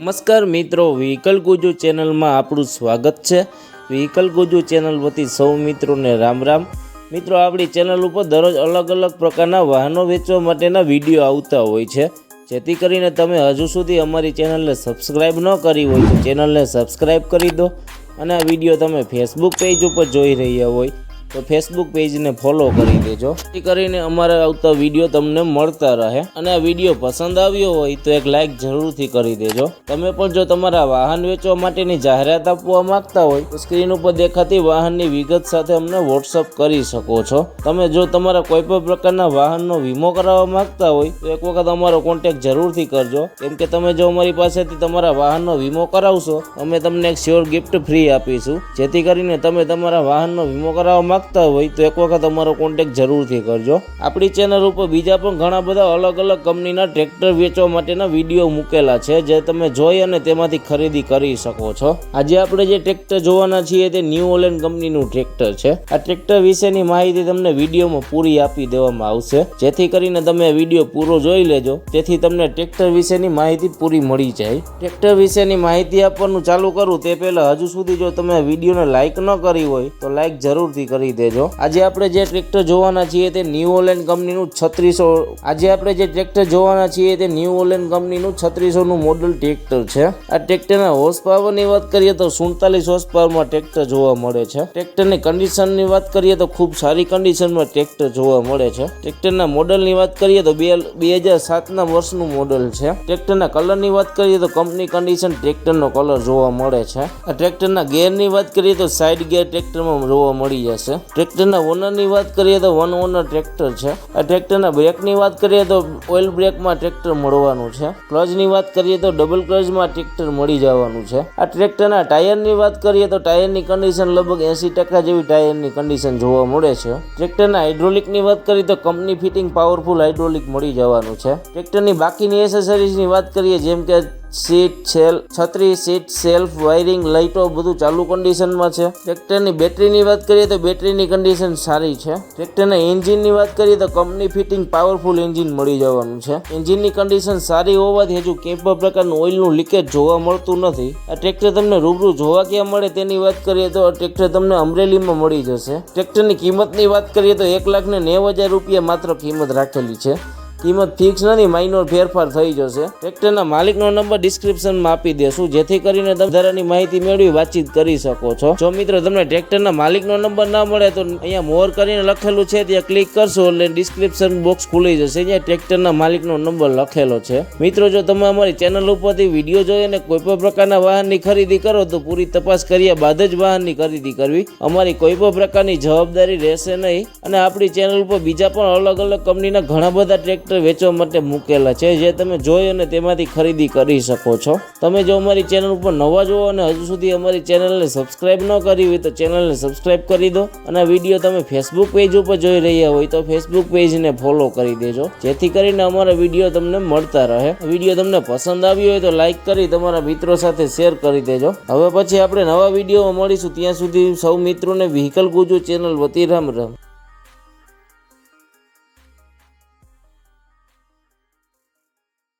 નમસ્કાર મિત્રો વ્હીકલ ગુજુ ચેનલમાં આપણું સ્વાગત છે. વ્હીકલ ગુજુ ચેનલ વતી સૌ મિત્રોને રામ રામ. મિત્રો, આપણી ચેનલ ઉપર દરરોજ અલગ અલગ પ્રકારના વાહનો વેચવા માટેના વીડિયો આવતા હોય છે. જેથી કરીને તમે હજુ સુધી અમારી ચેનલને સબસ્ક્રાઈબ ન કરી હોય તો ચેનલને સબસ્ક્રાઈબ કરી દો. અને આ વીડિયો તમે ફેસબુક પેજ ઉપર જોઈ રહ્યા હોય તો ફેસબુક પેજને ફોલો કરી દેજો. જેથી કરીને અમારા આવતા વીડિયો તમને મળતા રહે અને આ વીડિયો પસંદ આવ્યો હોય તો એક લાઇક જરૂરથી કરી દેજો. તમે પણ જો તમારા વાહન વેચવા માટેની જાહેરાત આપવા માંગતા હોય તો સ્ક્રીન ઉપર દેખાતી વાહનની વિગત સાથે અમને વોટ્સઅપ કરી શકો છો. તમે જો તમારા કોઈ પણ પ્રકારના વાહનનો વીમો કરાવવા માંગતા હોય તો એક વખત અમારો કોન્ટેક્ટ જરૂરથી કરજો. કેમ કે તમે જો અમારી પાસેથી તમારા વાહનનો વીમો કરાવશો, અમે તમને એક શ્યોર ગિફ્ટ ફ્રી આપીશું. જેથી કરીને તમે તમારા વાહનનો વીમો કરાવવા માંગતા હોય તો એક વખત અમારો કોન્ટેક જરૂરથી કરજો. આપણી ચેનલ ઉપર બીજા પણ ઘણા બધા અલગ અલગ કંપનીના ટ્રેક્ટર વેચવા માટેના વીડિયો મૂકેલા છે, જે તમે જોઈ અને તેમાંથી ખરીદી કરી શકો છો. આજે આપણે જે ટ્રેક્ટર જોવાના છીએ તે ન્યૂ ઓલેન્ડ કંપનીનું ટ્રેક્ટર છે. આ ટ્રેક્ટર વિશેની માહિતી તમને વિડીયોમાં પૂરી આપી દેવામાં આવશે. જેથી કરીને તમે વીડિયો પૂરો જોઈ લેજો. તેથી તમને ટ્રેક્ટર વિશેની માહિતી પૂરી મળી જાય. ટ્રેક્ટર વિશેની માહિતી આપવાનું ચાલુ કરું તે પહેલાં હજુ સુધી જો તમે વિડીયોને લાઈક ન કરી હોય તો લાઈક જરૂરથી કરી દેજો આજે આપણે જે ટ્રેક્ટર જોવાના છીએ તે ન્યૂ ઓલેન્ડ કંપનીનું છત્રીસો આજે આપણે જે ટ્રેક્ટર જોવાના છીએ તે ન્યૂ ઓલેન્ડ કંપનીનું છત્રીસોનું મોડલ ટ્રેક્ટર છે. આ ટ્રેક્ટરના હોર્સ પાવરની વાત કરીએ તો સુડતાલીસ હોર્સ પાવરમાં ટ્રેક્ટર જોવા મળે છે. ટ્રેક્ટરની કન્ડિશનની વાત કરીએ તો ખૂબ સારી કન્ડિશનમાં ટ્રેક્ટર જોવા મળે છે. ટ્રેક્ટરના મોડલની વાત કરીએ તો બે બે હજાર સાતના વર્ષનું મોડલ છે. ટ્રેક્ટરના કલરની વાત કરીએ તો કંપની કન્ડિશન ટ્રેક્ટરનો કલર જોવા મળે છે. આ ટ્રેક્ટરના ગેરની વાત કરીએ તો સાઇડ ગેર ટ્રેક્ટરમાં જોવા મળી જશે. ટ્રેક્ટરના ઓનરની વાત કરીએ તો વન ઓનર ટ્રેક્ટર છે. આ ટ્રેક્ટરના બ્રેકની વાત કરીએ તો ઓઇલ બ્રેકમાં ટ્રેક્ટર મળવાનું છે. ક્લચની વાત કરીએ તો ડબલ ક્લચમાં ટ્રેક્ટર મળી જવાનું છે. આ ટ્રેક્ટરના ટાયરની વાત કરીએ તો ટાયરની કન્ડિશન લગભગ એંસી ટકા જેવી ટાયરની કન્ડિશન જોવા મળે છે. ટ્રેક્ટરના હાઇડ્રોલિકની વાત કરીએ તો કંપની ફિટિંગ પાવરફુલ હાઇડ્રોલિક મળી જવાનું છે. ટ્રેક્ટરની બાકીની એસેસરીઝની વાત કરીએ જેમ કે સીટ સેલ, છત્રી સીટ, સેલ્ફ વાયરિંગ, લાઇટો બધું ચાલુ કન્ડિશનમાં છે. ટ્રેક્ટરની બેટરીની વાત કરીએ તો બેટરીની કન્ડિશન સારી છે. ટ્રેક્ટરના એન્જિનની વાત કરીએ તો કંપની ફિટિંગ પાવરફુલ એન્જિન મળી જવાનું છે. એન્જિનની કન્ડિશન સારી હોવાથી હજુ કંઈ પણ પ્રકારનું ઓઇલનું લીકેજ જોવા મળતું નથી. આ ટ્રેક્ટર તમને રૂબરૂ જોવા ક્યાં મળે તેની વાત કરીએ તો ટ્રેક્ટર તમને અમરેલીમાં મળી જશે. ટ્રેક્ટરની કિંમતની વાત કરીએ તો એક લાખ ને નેવ હજાર રૂપિયા માત્ર કિંમત રાખેલી છે. કિંમત ફિક્સ નથી માઇનોર ફેરફાર થઈ જશે. ટ્રેક્ટરના માલિકનો નંબર ડિસ્ક્રિપ્શનમાં આપી દેશું, જેથી કરીને તમે વધારાની માહિતી મેળવી વાતચીત કરી શકો છો. જો મિત્રો તમને ટ્રેક્ટરના માલિકનો નંબર ના મળે, તો અહીંયા મોર કરીને લખેલું છે, ત્યાં ક્લિક કરશો એટલે ડિસ્ક્રિપ્શન બોક્સ ખુલી જશે. અહીંયા ટ્રેક્ટરના માલિકનો નંબર લખેલો છે. મિત્રો, જો તમે અમારી ચેનલ ઉપરથી વીડિયો જોઈ અને કોઈ પણ પ્રકારના વાહનની ખરીદી કરો, તો પૂરી તપાસ કર્યા બાદ જ વાહનની ખરીદી કરવી. અમારી કોઈ પણ પ્રકારની જવાબદારી રહેશે નહીં. અને આપણી ચેનલ ઉપર બીજા પણ અલગ અલગ કંપનીના ઘણા બધા ટ્રેક્ટર વેચવા માટે મૂકેલા છે, જે તમે જોઈ અને તેમાંથી ખરીદી કરી શકો છો. તમે જો અમારી ચેનલ ઉપર નવા જુઓ અને હજુ સુધી અમારી ચેનલને સબસ્ક્રાઇબ ન કરી હોય તો ચેનલને સબસ્ક્રાઇબ કરી દો અને વીડિયો તમે ફેસબુક પેજ ઉપર જોઈ રહ્યા હોય તો ફેસબુક પેજને ફોલો કરી દેજો. જેથી કરીને અમારા વીડિયો તમને મળતા રહે. વીડિયો તમને પસંદ આવ્યો હોય તો લાઇક કરી તમારા મિત્રો સાથે શેર કરી દેજો. હવે પછી આપણે નવા વિડીયોમાં મળીશું. ત્યાં સુધી સૌ મિત્રોને વ્હીકલ ગુજુ ચેનલ વતી રામ રામ.